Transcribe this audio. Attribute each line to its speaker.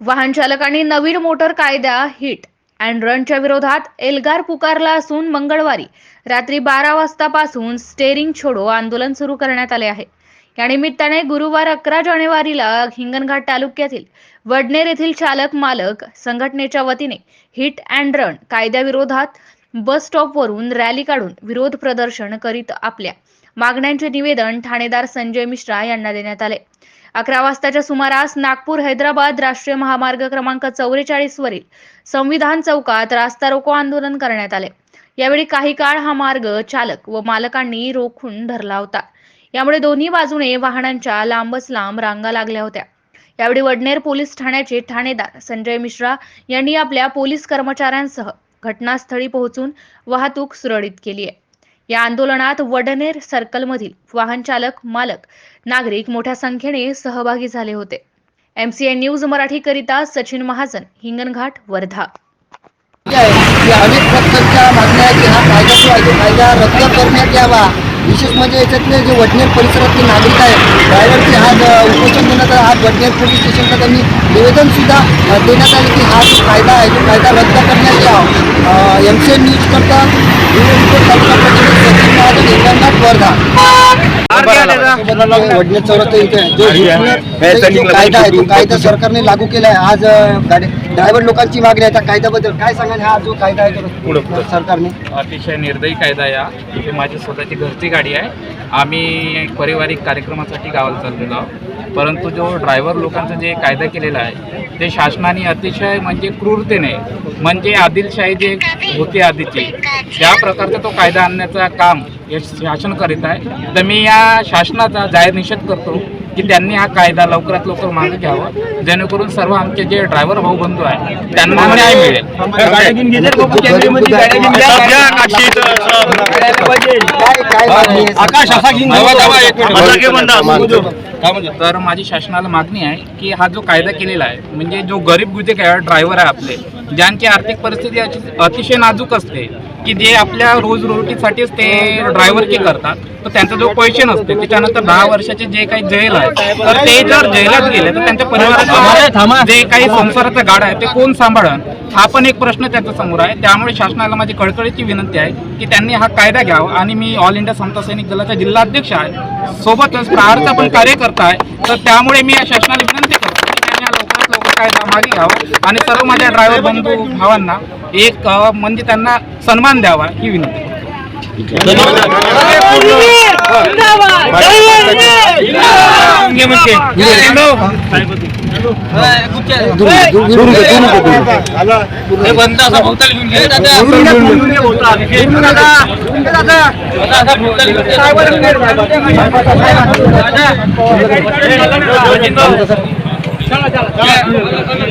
Speaker 1: वाहन चालकांनी नवीन मोटर कायदा हिट अँड रनच्या विरोधात एल्गार पुकारला असून मंगळवारी रात्री बारा वाजतापासून स्टेरिंग छोडो आंदोलन सुरू करण्यात आले आहे. या निमित्ताने गुरुवार अकरा जानेवारीला हिंगणघाट तालुक्यातील वडनेर येथील चालक मालक संघटनेच्या वतीने हिट अँड रन कायद्याविरोधात बस स्टॉपवरून रॅली काढून विरोध प्रदर्शन करीत आपल्या मागण्यांचे निवेदन ठाणेदार संजय मिश्रा यांना देण्यात आले. अकरा वाजताच्या सुमारास नागपूर हैदराबाद राष्ट्रीय महामार्ग क्रमांक चौवेचाळीस वरील संविधान चौकात रास्ता रोको आंदोलन करण्यात आले. यावेळी काही काळ हा मार्ग चालक व मालकांनी रोखून धरला होता. यामुळे दोन्ही बाजूने वाहनांच्या लांबच लांब रांगा लागल्या होत्या. यावेळी वडनेर पोलीस ठाण्याचे ठाणेदार संजय मिश्रा यांनी आपल्या पोलीस कर्मचाऱ्यांसह घटनास्थळी पोहोचून वाहतूक सुरळीत केली आहे. या आंदोलनात वडनेर सर्कलमधील वाहन चालक मालक नागरिक मोठ्या संख्येने सहभागी झाले होते. एमसीएन न्यूज मराठी करिता सचिन महाजन हिंगणघाट वर्धा.
Speaker 2: मागण्या की हा कायदा कायदा रद्द करण्यात यावा. विशेष म्हणजे याच्यातले जे वडनेर परिसरातले नागरिक आहेत ड्रायव्हरचे आज उपोषण देण्यात आलं आज वडनेर पोलीस स्टेशनला त्यांनी निवेदनसुद्धा देण्यात आले की हा जो कायदा आहे तो कायदा रद्द करण्यात यावा. एन न्यूज करता वडनेर चौरास्ता इथे जो कायदा आहे तो कायदा सरकारने लागू केला आहे आज ड्रायव्हर लोकांची मागणी आहे. त्या कायद्याबद्दल काय सांगाल? हा जो कायदा आहे तो सरकारने.
Speaker 3: अतिशय निर्दयी कायदा आहे हा. ही माझी स्वतःची घरची गाडी आहे. आम्ही पारिवारिक कार्यक्रमासाठी गावाला चाललेलो आहोत. परंतु जो ड्रायव्हर लोकांचा जे कायदा केलेला आहे ते शासनाने अतिशय म्हणजे क्रूरतेने म्हणजे आदिलशाही जे होती आधीची त्या प्रकारचा तो कायदा आणण्याचा काम हे शासन करीत आहे. तर मी या शासनाचा जाहीर निषेध करतो. की त्यांनी हा कायदा लवकरात लवकर मागे घ्यावा जेणेकरून सर्व आमचे जे ड्रायव्हर भाऊ बंधू आहे त्यांना न्याय मिळेल? तर माझी शासनाला मागणी आहे की हा जो कायदा केलेला आहे म्हणजे जो गरीब गुजे ड्रायव्हर आहे आपले ज्यांची आर्थिक परिस्थिती अति- अतिशय नाजूक असते की जे आपल्या रोज रोटीसाठीच ते ड्रायव्हरकी करतात तर त्यांचा जो पैसे नसते त्याच्यानंतर दहा वर्षाचे जे काही जेल आहे तर ते जर जेलात गेले तर त्यांच्या परिवाराचा जे काही संसाराचा गाडा आहे ते कोण सांभाळन? हा पण एक प्रश्न त्यांच्यासमोर आहे. त्यामुळे शासनाला माझी कळकळीची विनंती आहे की त्यांनी हा कायदा घ्यावा. आणि मी ऑल इंडिया समता सैनिक दलाचा जिल्हाध्यक्ष आहे. सोबतच प्रहारचा पण कार्यकर्ता आहे. तर त्यामुळे मी या शासनाला विनंती करतो की त्यांनी हा लवकरात लवकर कायदा मागे घ्यावा आणि सर्व माझ्या ड्रायव्हर बंधू भावांना एक म्हणजे त्यांना सन्मान द्यावा ही विनंती.
Speaker 2: दादा ¡Vamos!